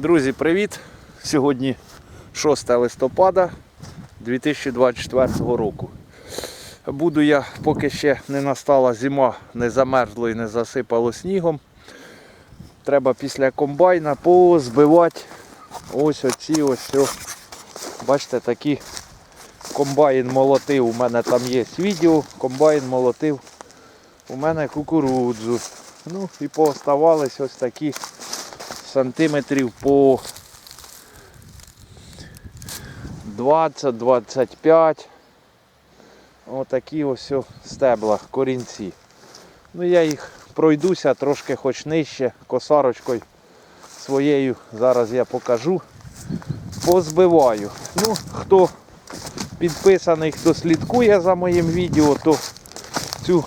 Друзі, привіт! Сьогодні 6 листопада 2024 року. Буду я, поки ще не настала зима, не замерзло і не засипало снігом. Треба після комбайна позбивати ось оці ось. о. Бачите, такі комбайн молотив. У мене там є відео, комбайн молотив. У мене кукурудзу. Ну і пооставались ось такі сантиметрів по 20-25. Отакі ось стебла, корінці. Ну я їх пройдуся трошки хоч нижче, косарочкою своєю. Зараз я покажу. Позбиваю. Ну, хто підписаний, хто слідкує за моїм відео, то цю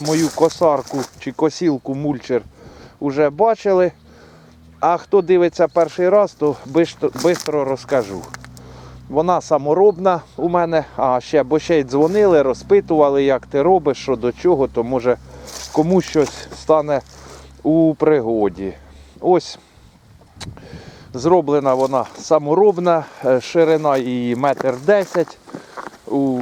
мою косарку чи косілку мульчер вже бачили. А хто дивиться перший раз, то швидко розкажу. Вона саморобна у мене, а ще, бо ще й дзвонили, розпитували, як ти робиш, що до чого, то може комусь щось стане у пригоді. Ось зроблена вона саморобна, е, ширина її метр десять, у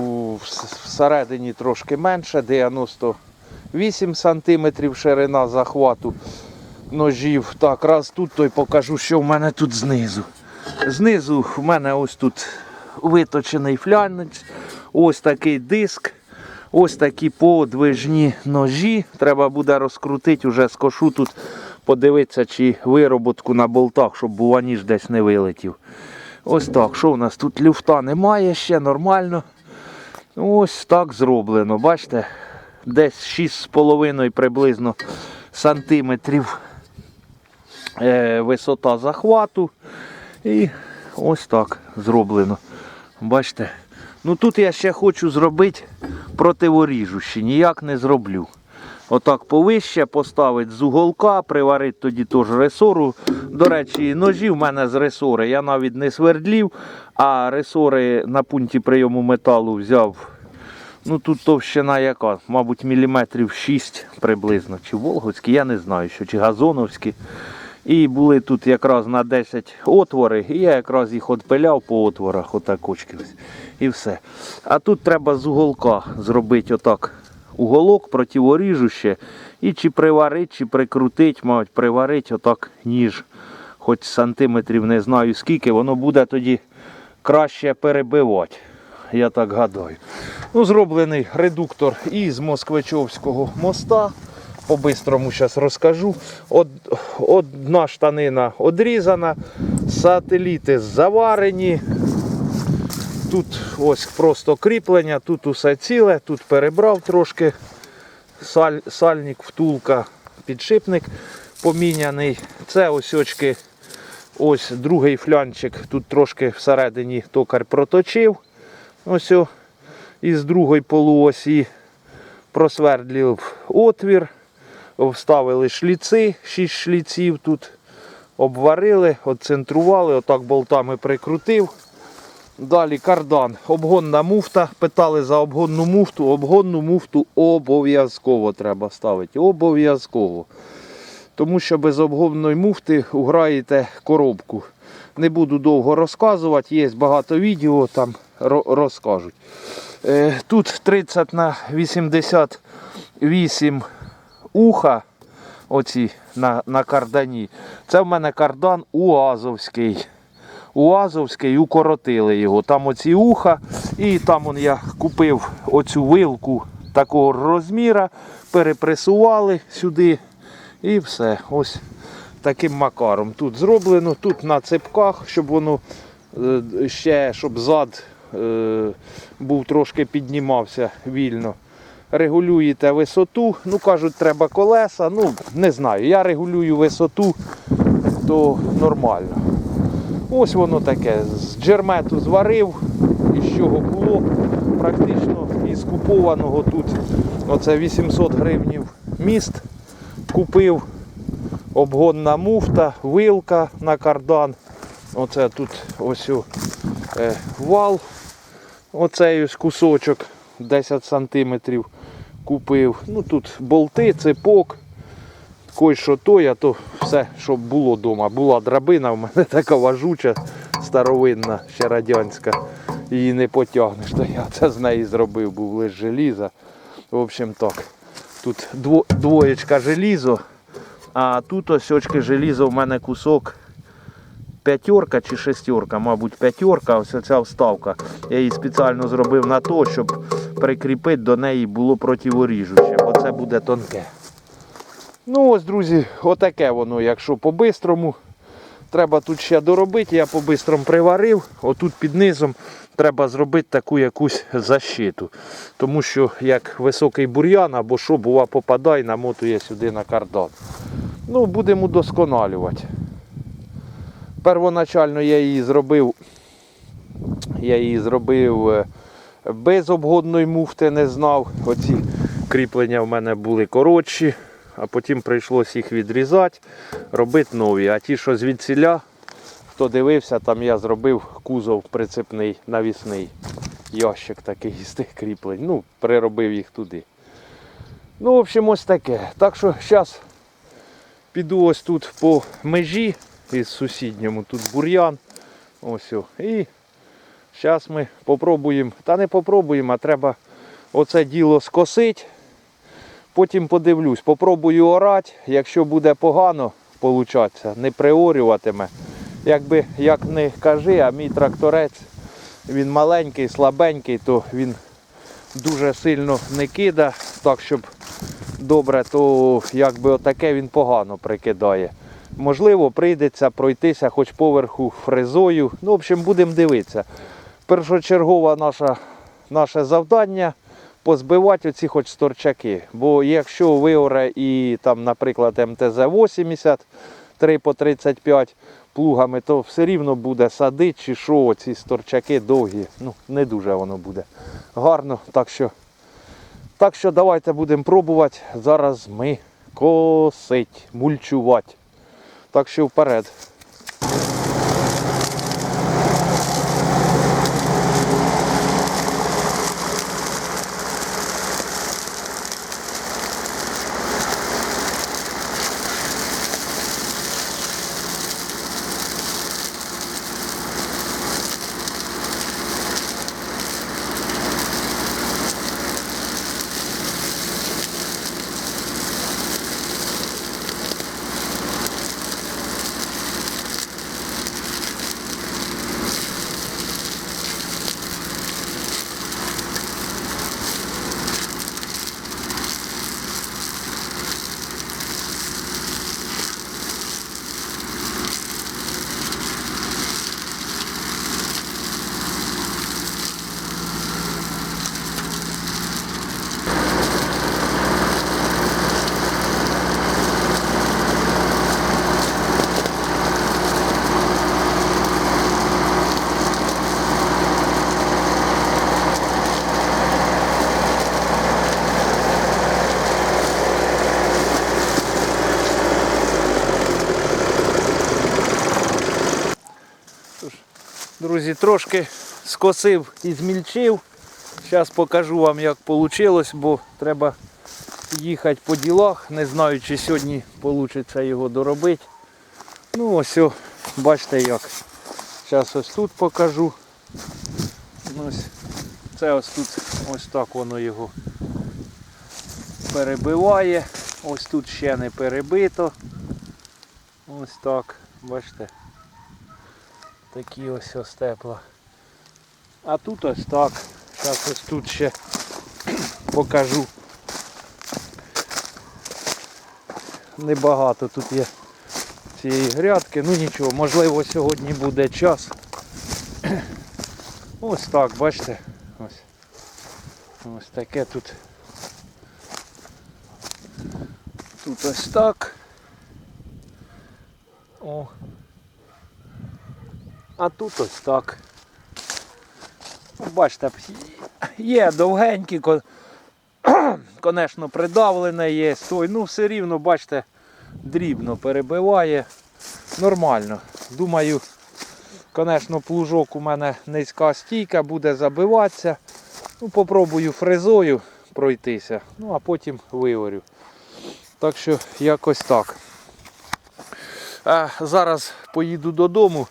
всередині трошки менше, 98 сантиметрів ширина захвату ножів. Так, раз тут, то й покажу, що в мене тут знизу. Знизу в мене ось тут виточений флянець, ось такий диск, ось такі подвижні ножі. Треба буде розкрутити, вже скошу тут, подивитися, чи вироботку на болтах, щоб бува ніж десь не вилетів. Ось так. Що у нас тут люфта немає ще, нормально. Ось так зроблено. Бачите? Десь 6,5 приблизно сантиметрів висота захвату. І ось так зроблено. Бачите? Ну тут я ще хочу зробити противоріжущі, ніяк не зроблю. Отак повище поставити з уголка, приварити тоді теж ресору. До речі, ножі в мене з ресори. Я навіть не свердлів, а ресори на пункті прийому металу взяв. Ну тут товщина яка, мабуть, міліметрів 6 приблизно. Чи волговські, я не знаю, що, чи газоновські. І були тут якраз на 10 отвори, і я якраз їх отпиляв по отворах, отак очки. І все. А тут треба з уголка зробити отак уголок противоріжуще. І чи приварити, чи прикрутити, мають приварити отак ніж. Хоч сантиметрів не знаю скільки, воно буде тоді краще перебивати. Я так гадаю. Ну, Зроблений редуктор із Москвичовського моста. По-бистрому зараз розкажу. Од, одна штанина одрізана, сателіти заварені. Тут ось просто кріплення, тут усе ціле, тут перебрав трошки саль, сальник, втулка, підшипник поміняний. Це ось очки, ось другий флянчик, тут трошки всередині токар проточив. Ось із другої полуосі просвердлив отвір вставили шліци, 6 шліців тут обварили, отцентрували, отак болтами прикрутив. Далі кардан, обгонна муфта. Питали за обгонну муфту. Обгонну муфту обов'язково треба ставити. Обов'язково. Тому що без обгонної муфти уграєте коробку. Не буду довго розказувати, є багато відео, там розкажуть. Е, Тут 30 на 88 уха оці на на кардані. Це в мене кардан Уазовський. Уазовський, укоротили його. Там оці уха. І там он я купив оцю вилку такого розміра, перепресували сюди і все. Ось таким макаром. Тут зроблено, тут на цепках, щоб воно е, ще, щоб зад е, був трошки піднімався вільно регулюєте висоту. Ну, кажуть, треба колеса. Ну, не знаю. Я регулюю висоту, то нормально. Ось воно таке. З джермету зварив, із чого було. Практично із купованого тут оце 800 гривнів міст купив. Обгонна муфта, вилка на кардан. Оце тут ось е, вал. Оцей ось кусочок 10 сантиметрів купив. Ну Тут болти, цепок. кой що той, а то все, що було вдома. Була драбина в мене така важуча, старовинна, ще радянська. Її не потягнеш, то я це з неї зробив, був лише желіза. В общем так. Тут дво, двоєчка желізо, а тут ось очки желізо в мене кусок п'ятерка чи шестерка, мабуть, п'ятерка, ось ця вставка. Я її спеціально зробив на то, щоб прикріпити до неї було противоріжуче, бо це буде тонке. Ну ось, друзі, отаке воно, якщо по-бистрому. Треба тут ще доробити, я по-бистрому приварив. Отут під низом треба зробити таку якусь защиту. Тому що як високий бур'ян або що, бува попадає, намотує сюди на кардан. Ну, будемо удосконалювати. Первоначально я її зробив. Я її зробив е, без обгодної муфти, не знав. Оці кріплення в мене були коротші, а потім прийшлось їх відрізати, робити нові. А ті, що звідсіля, хто дивився, там я зробив кузов прицепний, навісний ящик такий з тих кріплень. Ну, приробив їх туди. Ну, в общем, ось таке. Так що зараз піду ось тут по межі із сусідньому, тут бур'ян. Ось. І зараз ми попробуємо, та не попробуємо, а треба оце діло скосити. Потім подивлюсь, попробую орати. Якщо буде погано получатися, не приорюватиме. Якби як не кажи, а мій тракторець, він маленький, слабенький, то він дуже сильно не кида, так щоб добре, то якби отаке він погано прикидає. Можливо, прийдеться пройтися хоч поверху фрезою. Ну, в общем, будемо дивитися. Першочергове наша, наше завдання позбивати оці хоч сторчаки. Бо якщо виоре і там, наприклад, МТЗ-80 3 по 35 плугами, то все рівно буде садити чи що, ці сторчаки довгі. Ну, не дуже воно буде гарно. Так що, так що давайте будемо пробувати. Зараз ми косить, мульчувати. Так що вперед. Друзі, трошки скосив і змільчив. Зараз покажу вам, як вийшло, бо треба їхати по ділах. Не знаю, чи сьогодні вийде його доробити. Ну ось, о, бачите як. Зараз ось тут покажу. Ось. Це ось тут ось так воно його перебиває. Ось тут ще не перебито. Ось так, бачите. Такі ось ось тепла. А тут ось так. Зараз ось тут ще покажу. Небагато тут є цієї грядки. Ну нічого, можливо сьогодні буде час. Ось так, бачите. Ось. Ось таке тут. Тут ось так. А тут ось так. Ну, Бачите, є довгенькі, звісно, придавлене є. Той, ну все рівно, бачите, дрібно перебиває. Нормально. Думаю, звісно, плужок у мене низька стійка, буде забиватися. Ну, попробую фрезою пройтися, ну а потім виорю. Так що якось так. Зараз поїду додому.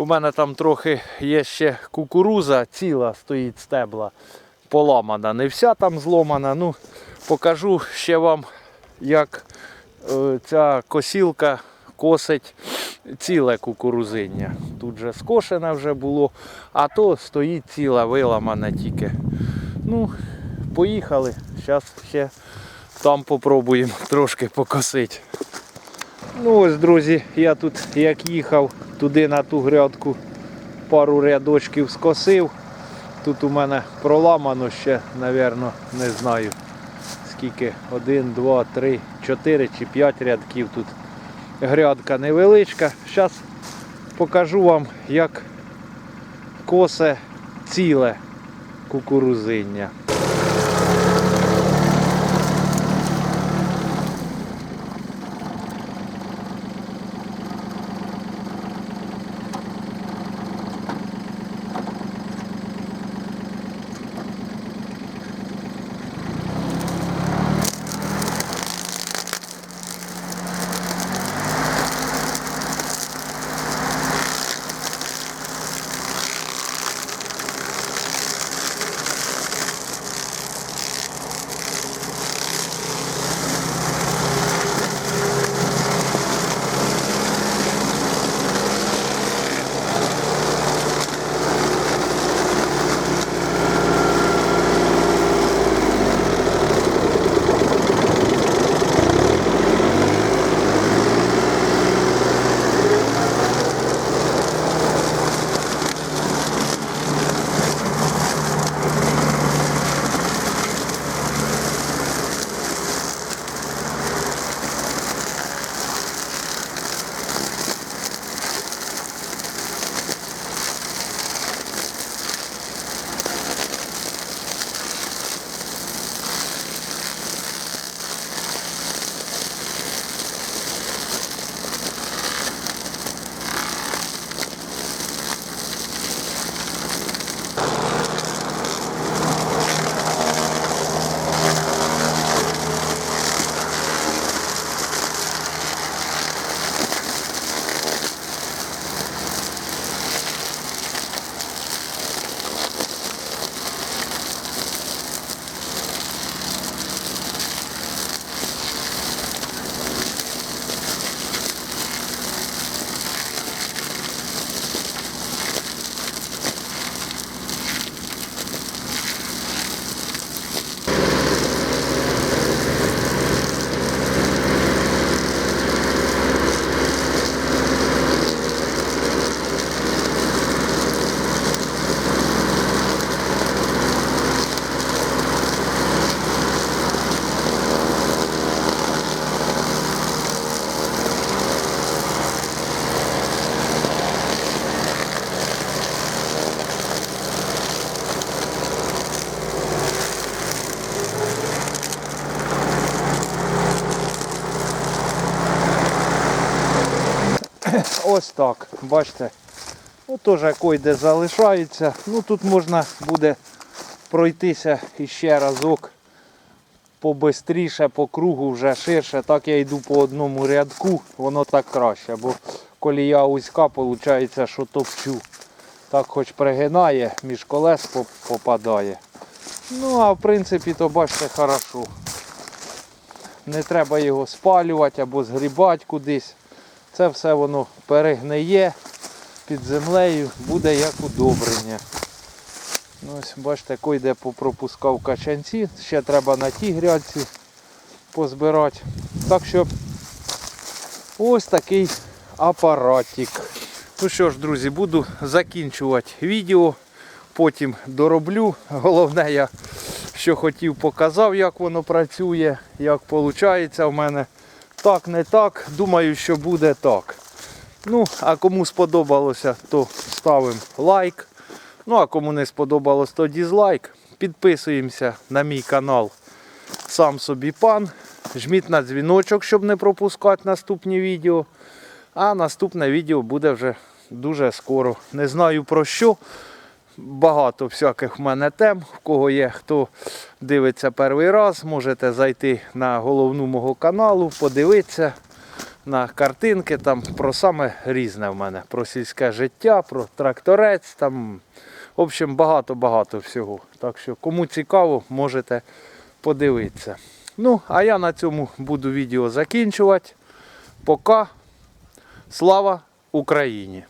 У мене там трохи є ще кукуруза, ціла стоїть стебла, поламана. Не вся там зломана. Ну, покажу ще вам, як е, ця косілка косить ціле кукурузиння. Тут же скошене вже було, а то стоїть ціла, виламана тільки. Ну, поїхали. Зараз ще там попробуємо трошки покосити. Ну ось, друзі, я тут як їхав туди на ту грядку, пару рядочків скосив. Тут у мене проламано ще, напевно, не знаю скільки. Один, два, три, чотири чи п'ять рядків тут. Грядка невеличка. Зараз покажу вам, як косе ціле кукурузиння. Ось так, бачите. Теж койде залишається. Ну тут можна буде пройтися іще разок побистріше, по кругу вже ширше. Так я йду по одному рядку, воно так краще, бо колія вузька, виходить, що топчу. Так хоч пригинає, між колес попадає. Ну, а в принципі, то бачите, хорошо. Не треба його спалювати або згрібати кудись. Це все воно перегниє під землею, буде як удобрення. Ну, Ось бачите, койде попропускав качанці, ще треба на тій грядці позбирати. Так що ось такий апаратик. Ну що ж, друзі, буду закінчувати відео. Потім дороблю. Головне, я що хотів, показав, як воно працює, як виходить в мене. Так, не так. Думаю, що буде так. Ну, а кому сподобалося, то ставимо лайк. Ну, а кому не сподобалось, то дізлайк. Підписуємося на мій канал Сам собі пан. Жміть на дзвіночок, щоб не пропускати наступні відео. А наступне відео буде вже дуже скоро. Не знаю про що. Багато всяких в мене тем. В кого є, хто дивиться перший раз, можете зайти на головну мого каналу, подивитися на картинки. Там про саме різне в мене. Про сільське життя, про тракторець. Там, в общем, багато-багато всього. Так що, кому цікаво, можете подивитися. Ну, а я на цьому буду відео закінчувати. Пока. Слава Україні!